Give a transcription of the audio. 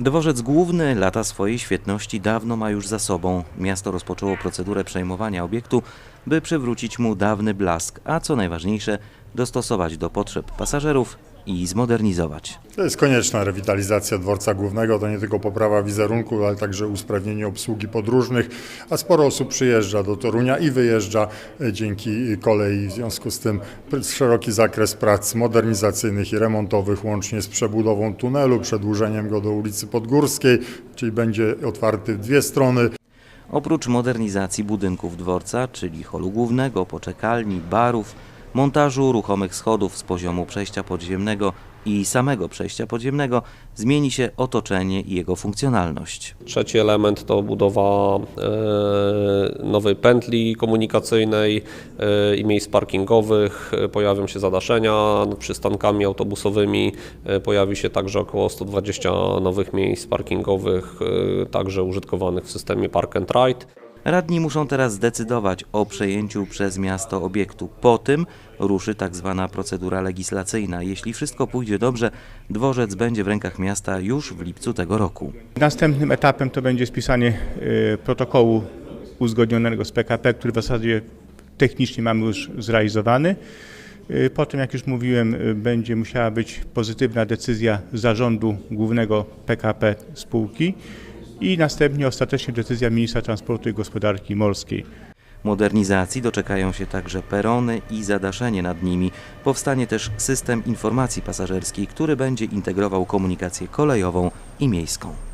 Dworzec Główny lata swojej świetności dawno ma już za sobą. Miasto rozpoczęło procedurę przejmowania obiektu, by przywrócić mu dawny blask, a co najważniejsze, dostosować do potrzeb pasażerów i zmodernizować. To jest konieczna rewitalizacja dworca głównego, to nie tylko poprawa wizerunku, ale także usprawnienie obsługi podróżnych, a sporo osób przyjeżdża do Torunia i wyjeżdża e, dzięki kolei. W związku z tym szeroki zakres prac modernizacyjnych i remontowych, łącznie z przebudową tunelu, przedłużeniem go do ulicy Podgórskiej, czyli będzie otwarty w dwie strony. Oprócz modernizacji budynków dworca, czyli holu głównego, poczekalni, barów, montażu ruchomych schodów z poziomu przejścia podziemnego i samego przejścia podziemnego, zmieni się otoczenie i jego funkcjonalność. Trzeci element to budowa e, nowej pętli komunikacyjnej e, i miejsc parkingowych. Pojawią się zadaszenia przystankami autobusowymi. E, Pojawi się także około 120 nowych miejsc parkingowych, także użytkowanych w systemie Park and Ride. Radni muszą teraz zdecydować o przejęciu przez miasto obiektu. Po tym ruszy tak zwana procedura legislacyjna. Jeśli wszystko pójdzie dobrze, dworzec będzie w rękach miasta już w lipcu tego roku. Następnym etapem to będzie spisanie e, protokołu uzgodnionego z PKP, który w zasadzie technicznie mamy już zrealizowany. E, Potem, jak już mówiłem, e, będzie musiała być pozytywna decyzja zarządu głównego PKP spółki i następnie ostatecznie decyzja ministra transportu i gospodarki morskiej. Modernizacji doczekają się także perony i zadaszenie nad nimi. Powstanie też system informacji pasażerskiej, który będzie integrował komunikację kolejową i miejską.